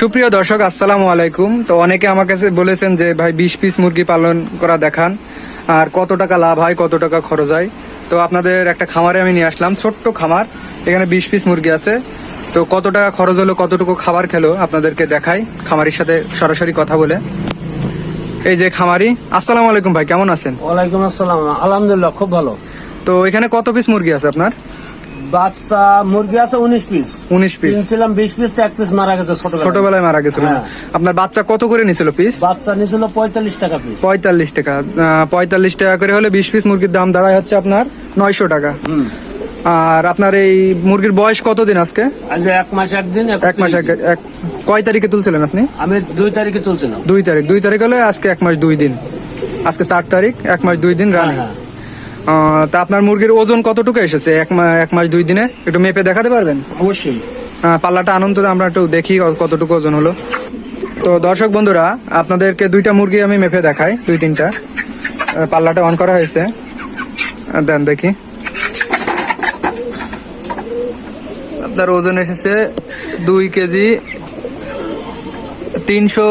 সুপ্রিয় দর্শক আসসালামু আলাইকুম। তো অনেকে আমার কাছে বলেছেন যে ভাই বিশ পিস মুরগি পালন করা দেখান। আর কত টাকা লাভ হয় কত টাকা খরচ হয়? তো আপনাদের একটা খামারে আমি নিয়ে আসলাম ছোট্ট খামার। এখানে বিশ পিস মুরগি আছে। তো কত টাকা খরচ হলো কতটুকু খাবার খেলো আপনাদেরকে দেখাই। খামারির সাথে সরাসরি কথা বলে। এই যে খামারি আসসালামু আলাইকুম ভাই কেমন আছেন? ওয়ালাইকুম আসসালাম। আলহামদুলিল্লাহ খুব ভালো। তো এখানে কত পিস মুরগি আছে আপনার? বাচ্চা মুরগি আছে উনিশ পিস উনিশ পিস কিনছিলাম বিশ পিস এক পিস মারা গেছে ছোট ছোটবেলায় মারা গেছিল হ্যাঁ। আপনার বাচ্চা কত করে নিছিল পিস বাচ্চা নিয়েছিল পঁয়তাল্লিশ টাকা পিস পঁয়তাল্লিশ টাকা। পঁয়তাল্লিশ টাকা করে হলে বিশ পিস মুরগির দাম দাঁড়ায় হচ্ছে আপনার নয়শো টাকা। আর আপনার এই মুরগির বয়স কতদিন আজকে? এক মাস একদিন এক মাস এক- কয় তারিখে তুলছিলেন আপনি? আমি দুই তারিখে চলছিলাম দুই তারিখ। দুই তারিখ হলে আজকে এক মাস দুই দিন। আজকে চার তারিখ এক মাস দুই দিন রানিং হ্যাঁ, তা আপনার মুরগির ওজন কতটুকু এসেছে? এক এক মাস দুই দিনে? একটু মেপে দেখাতে পারবেন? অবশ্যই। পাল্লাটা আনন্দ আমরা একটু দেখি কতটুকু ওজন হলো। তো দর্শক বন্ধুরা আপনাদেরকে দুইটা মুরগি আমি মেপে দেখাই দুই তিনটা। পাল্লাটা অন করা হয়েছে। দেন দেখি। আপনার ওজন এসেছে দুই কেজি তিনশো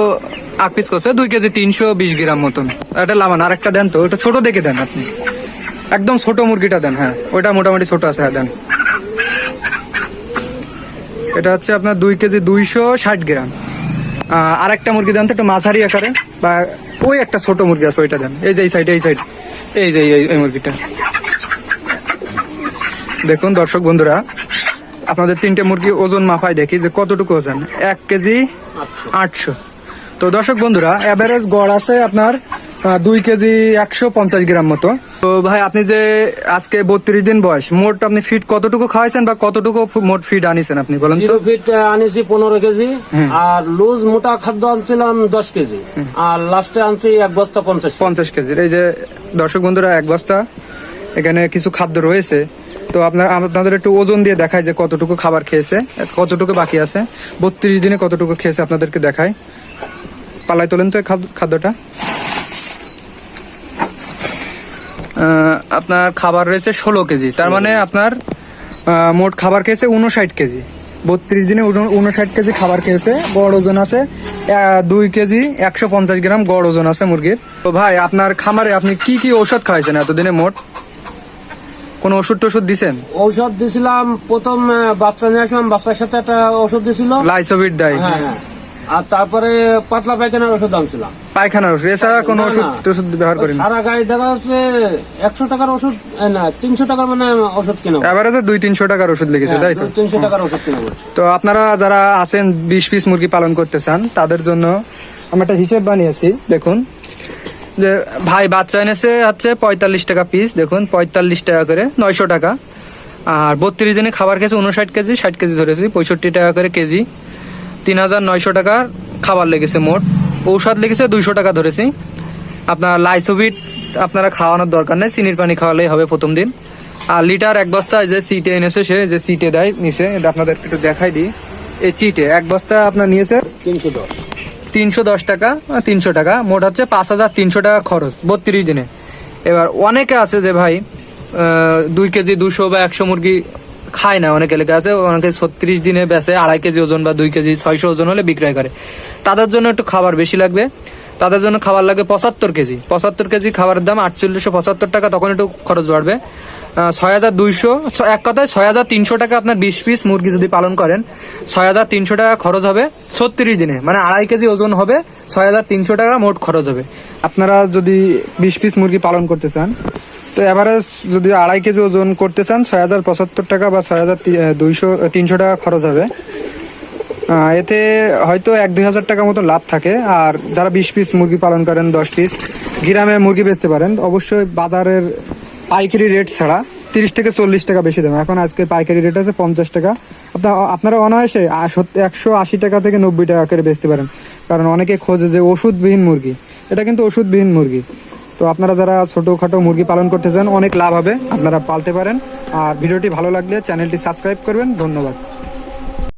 আট পিস করছে দুই কেজি তিনশো বিশ গ্রাম মতন। এটা লামান আর একটা দেন তো ওটা ছোট দেখে দেন আপনি। একদম ছোট মুরগিটা দেন হ্যাঁ। ওইটা মোটামুটি ছোট আছে হ্যাঁ দেন। এটা হচ্ছে আপনার দুই কেজি দুইশো ষাট গ্রাম। আর একটা মুরগি দেন তো একটু মাঝারি আকারে, বা ওই একটা ছোট মুরগি আছে, ওইটা দেন। এই যে, এই সাইড এই সাইড এই যে, এই- মুরগিটা। দেখুন, দর্শক বন্ধুরা, আপনাদের তিনটে মুরগি ওজন মাফায় দেখি যে কতটুকু ওজন। এক কেজি। আটশো। তো দর্শক বন্ধুরা অ্যাভারেজ গড় আছে আপনার দুই কেজি একশো পঞ্চাশ গ্রাম মতো। তো ভাই আপনি যে আজকে বত্রিশ দিন বয়স মোট আপনি ফিট কতটুকু খাওয়াইছেন বা কতটুকু মোট ফিট আনিছেন আপনি বলেন জিরো ফিট আনিছি পনেরো কেজি আর লুজ মোটা খাদ্য আনছিলাম দশ কেজি আর লাস্টে আনছি এক বস্তা পঞ্চাশ পঞ্চাশ কেজি। এই যে দর্শক বন্ধুরা এক বস্তা এখানে কিছু খাদ্য রয়েছে। তো আপনার আপনাদের একটু ওজন দিয়ে দেখায় যে কতটুকু খাবার খেয়েছে কতটুকু বাকি আছে। বত্রিশ দিনে কতটুকু খেয়েছে আপনাদেরকে দেখায় পালায় তোলেন তো খাদ্যটা। আপনার খাবার রয়েছে ষোলো কেজি। তার মানে আপনার মোট খাবার খেয়েছে উনষাট কেজি। বত্রিশ দিনে উন- উনষাট কেজি খাবার খেয়েছে গড় ওজন আছে দুই কেজি একশো পঞ্চাশ গ্রাম গড় ওজন আছে মুরগির। তো ভাই আপনার খামারে আপনি কি কি ঔষধ খাওয়াইছেন এতদিনে মোট? কোন ওষুধ টষুধ দিছেন? ঔষধ দিছিলাম প্রথম বাচ্চা নিয়ে আসলাম বাচ্চার সাথে একটা ওষুধ দিছিল। লাইসোভিট দেয় হ্যাঁ হ্যাঁ। আর তারপরে পাতলা পায়খানার ওষুধ আনছিলাম। পায়খানার ওষুধ এছাড়া কোনো ওষুধ। টষুধ ব্যবহার করেন? সারা গাড়ি দেখা যাচ্ছে একশো টাকার ওষুধ না তিনশো টাকার মানে ওষুধ কিনা এভারেজে দুই তিনশো টাকার ওষুধ লিখেছে তাই তো? তিনশো টাকার ওষুধ কিনা তো আপনারা যারা আছেন বিশ পিস মুরগি পালন করতে চান তাদের জন্য আমি একটা হিসেব বানিয়েছি দেখুন। যে ভাই বাচ্চা এনেছে হচ্ছে পঁয়তাল্লিশ টাকা পিস দেখুন পঁয়তাল্লিশ টাকা করে নয়শো টাকা। আর বত্রিশ দিনে খাবার খেয়েছে উনষাট কেজি ষাট কেজি ধরেছি পঁয়ষট্টি টাকা করে কেজি। তিন হাজার নয়শো টাকার খাবার লেগেছে মোট। ঔষধ লেগেছে দুইশো টাকা ধরেছি। আপনার লাইসোভিট আপনারা খাওয়ানোর দরকার নেই চিনির পানি খাওয়ালেই হবে প্রথম দিন। আর লিটার এক বস্তা যে সিটে এনেছে সে যে সিটে দেয় নিচে এটা আপনাদের একটু দেখাই দিই। এই চিটে এক বস্তা আপনার নিয়েছে তিনশো দশ। তিনশো দশ টাকা তিনশো টাকা। মোট হচ্ছে পাঁচ হাজার তিনশো টাকা খরচ বত্রিশ দিনে। এবার অনেকে আছে যে ভাই দুই কেজি দুশো বা একশো মুরগি খায় না, অনেক এলাকা আছে, অনেকে ছত্রিশ দিনে বেচে আড়াই কেজি ওজন বা দুই কেজি, ছয়শো ওজন হলে বিক্রয় করে। তাদের জন্য একটু খাবার বেশি লাগবে। তাদের জন্য খাবার লাগবে পঁচাত্তর কেজি। পঁচাত্তর কেজি খাবারের দাম আটচল্লিশশো পঁচাত্তর টাকা, তখন একটু খরচ বাড়বে। ছয় হাজার দুইশো এক কথায় ছয় হাজার তিনশো টাকা আপনার বিশ পিস মুরগি যদি পালন করেন, ছয় হাজার তিনশো টাকা খরচ হবে ছত্রিশ দিনে। মানে আড়াই কেজি ওজন হবে, ছয় হাজার তিনশো টাকা মোট খরচ হবে। আপনারা যদি বিশ পিস মুরগি পালন করতে চান তো এভারেজ যদি আড়াই কেজি ওজন করতে চান, ছয় হাজার পঁচাত্তর টাকা বা ছয় হাজার দুইশো, তিনশো টাকা খরচ হবে। এতে হয়তো এক, দুই হাজার টাকা মতো লাভ থাকে। আর যারা বিশ পিস মুরগি পালন করেন, দশ পিস, গ্রামে মুরগি বেচতে পারেন। অবশ্যই বাজারের পাইকারি রেট ছাড়া তিরিশ থেকে চল্লিশ টাকা বেশি দাম এখন আজকে পাইকারি রেট আছে পঞ্চাশ টাকা। আপনার, আপনারা অনায়াসে একশো আশি টাকা থেকে নব্বই টাকা করে বেচতে পারেন। কারণ অনেকে খোঁজে যে ওষুধবিহীন মুরগি। এটা কিন্তু ওষুধবিহীন মুরগি। তো আপনারা যারা ছোটোখাটো মুরগি পালন করতে চান, অনেক লাভ হবে। আপনারা পালতে পারেন। আর ভিডিওটি ভালো লাগলে চ্যানেলটি সাবস্ক্রাইব করবেন। ধন্যবাদ।